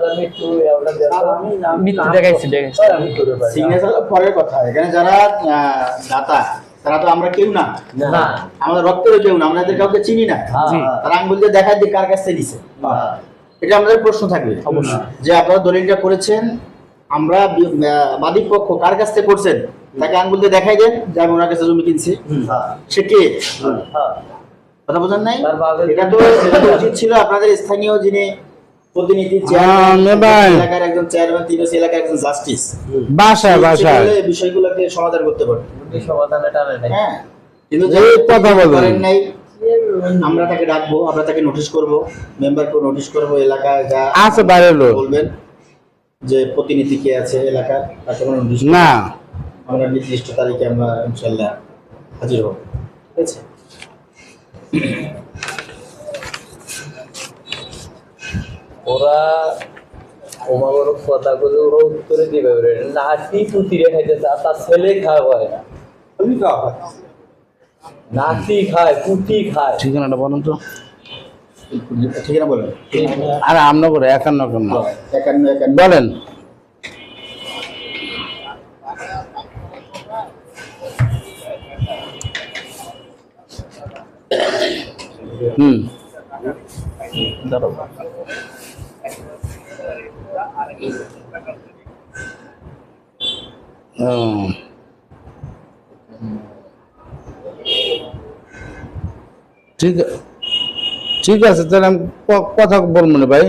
তার মৃত্যু এওটা দেওয়া মৃত্যু দেখাইছি দেখাইছি। সিগনেচার পরের কথা। এখানে যারা দাতা তারা তো আমরা কেউ না। আমাদের রক্তেরও কেউ না। আমরা কাউকে চিনি না। তারা আঙ্গুল দিয়ে দেখায় যে কার কাছ নিছে। এটা আমাদের প্রশ্ন থাকবে। অবশ্যই। যে আপনারা দলিলটা করেছেন আমরা বাদী পক্ষ কার কাছ থেকে করছেন তাকে আঙ্গুল দিয়ে দেখাই দেন যে আমি ওনার কাছে জমি কিনছি। সে কে? হ্যাঁ। কথা বোঝেন নাই? তার এটা তো উচিত ছিল আপনাদের স্থানীয় যিনি প্রতিনিধি হ্যাঁ। এলাকার একজন চেয়ারম্যান তিনি এলাকার একজন জাস্টিস বিষয়গুলোকে সমাধান করতে পারবে বুদ্ধি সমাধানে টানে নাই। হ্যাঁ কিন্তু কথা বলুন। নাই আমরা তাকে ডাকবো আমরা তাকে নোটিশ করব মেম্বারকে নোটিশ করব এলাকায় যা আছে বাইরের লোক। বলবেন যে প্রতিনিধি কে আছে এলাকার তাকে নোটিশ না। আমরা নির্দিষ্ট তারিখে আমরা ইনশাল্লাহ হাজির হব। ঠিক আছে? ওরা ওমাগর কথাগুলো ওরা উত্তরে দিবে নাতি পুতিরে খাইতেছে আর তার ছেলে খায় হয় না। নাতি খায় পুতি খায়। ঠিকানাটা বলুন তো। ঠিক না বলেন। আর আমরা করে একান্ন একান্ন একান্ন একান্ন। বলেন। হুম। ঠিক ঠিক আছে, তাহলে আমি কথা বলব না ভাই।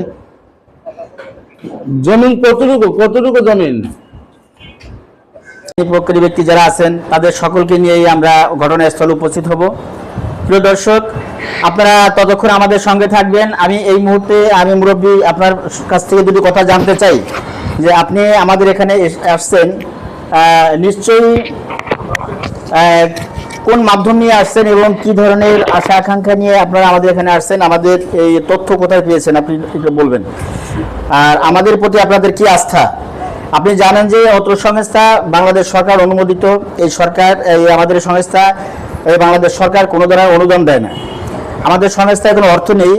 জমিন কতটুকু কতটুকু জমিন? প্রকৃতি ব্যক্তি যারা আছেন, তাদের সকলকে নিয়েই আমরা ঘটনাস্থলে উপস্থিত হব। প্রিয় দর্শক আপনারা ততক্ষণ আমাদের সঙ্গে থাকবেন। আমি এই মুহূর্তে আমি মুরব্বী আপনার কাছ থেকে দুটি কথা জানতে চাই যে আপনি আমাদের এখানে আসছেন নিশ্চয়ই কোন মাধ্যম নিয়ে আসছেন এবং কি ধরনের আশা আকাঙ্ক্ষা নিয়ে আপনারা আমাদের এখানে আসছেন? আমাদের এই তথ্য কোথায় পেয়েছেন আপনি বলবেন? আর আমাদের প্রতি আপনাদের কি আস্থা? আপনি জানেন যে অত্র সংস্থা বাংলাদেশ সরকার অনুমোদিত। এই সরকার, এই আমাদের সংস্থা, এই বাংলাদেশ সরকার কোনো ধরনের অনুদান দেয় না। আমাদের সংস্থায় কোনো অর্থ নেই,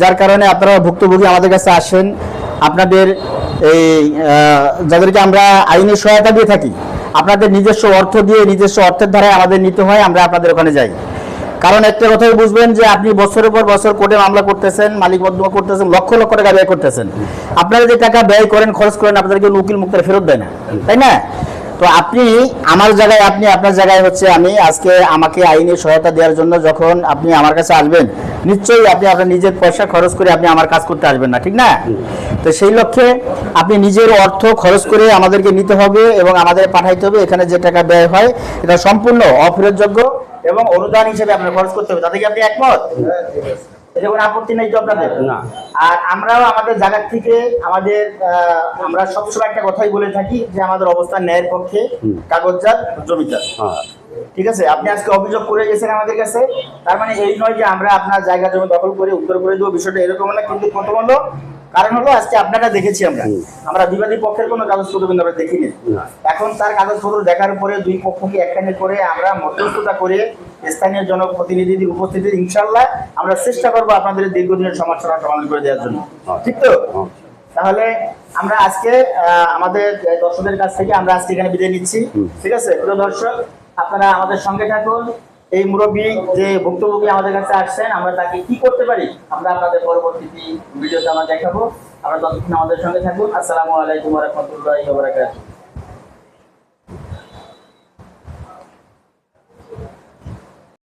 যার কারণে আপনারা ভুক্তভোগী আমাদের কাছে আসেন। আপনাদের এই যাদেরকে আমরা আইনি সহায়তা দিয়ে থাকি, আপনাদের নিজস্ব অর্থ দিয়ে নিজস্ব অর্থের ধারায় আমাদের নিতে হয়, আমরা আপনাদের ওখানে যাই। কারণ একটা কথাই বুঝবেন যে আপনি বছরের পর বছর কোর্টে মামলা করতেছেন, মালিক করতেছেন, লক্ষ লক্ষ টাকা ব্যয় করতেছেন। আপনারা যে টাকা ব্যয় করেন, খরচ করেন, আপনাদেরকে উকিল মুক্তার ফেরত দেয় না। তাই না? তো আপনি আমার জায়গায়, আপনি আপনার জায়গায় হচ্ছে আমি আজকে আমাকে আইনি সহায়তা দেওয়ার জন্য যখন আপনি আমার কাছে আসবেন, নিশ্চয়ই আপনি আপনার নিজের পয়সা খরচ করে আপনি আমার কাজ করতে আসবেন না, ঠিক না? তো সেই লক্ষ্যে আপনি নিজের অর্থ খরচ করে আমাদেরকে নিতে হবে এবং আমাদের পাঠাইতে হবে। এখানে যে টাকা ব্যয় হয়, এটা সম্পূর্ণ অফেরতযোগ্য এবং অনুদান হিসেবে আপনার খরচ করতে হবে। তাতে কি আপনি একমত? এতে কোনো আপত্তি নেই তো আপনাদের? না। আর আমরাও আমাদের থেকে আমরা সবসময় একটা কথাই বলে থাকি যে আমাদের অবস্থান ন্যায়ের পক্ষে কাগজজাত জমিদার। ঠিক আছে? আপনি আজকে অভিযোগ করে গেছেন আমাদের কাছে। তার মানে এই নয় যে আমরা আপনার জায়গা জমি দখল করে উত্তর করে দেবো বিষয়টা এরকম না। কিন্তু প্রথম হলো কারণ হলো আজকে আপনারা দেখেছি আমরা। আমরা বিবাদী পক্ষের কোনো কাগজপত্র কিন্তু আমরা দেখিনি। এখন তার কাগজপত্র দেখার পরে দুই পক্ষকে একখানে করে আমরা মধ্যস্থতা করে স্থানীয় জনপ্রতিনিধিদের উপস্থিতিতে ইনশাল্লাহ আমরা চেষ্টা করব আপনাদের দীর্ঘদিনের সমস্যাটা সমাধান করে দেওয়ার জন্য। ঠিক তো? তাহলে আমরা আজকে আহ, আমাদের দর্শকদের কাছ থেকে আমরা আজকে এখানে বিদায় নিচ্ছি। ঠিক আছে? প্রিয় দর্শক আপনারা আমাদের সঙ্গে থাকুন। এই মুরব্বী যে ভুক্তভোগী আমাদের কাছে আসছেন, আমরা তাকে কি করতে পারি? আমরা আপনাদের পরবর্তী ভিডিওতে আমরা দেখাবো। আমরা ততক্ষণ আমাদের সঙ্গে থাকুন। আসসালামু আলাইকুম রহমতুল্লাহ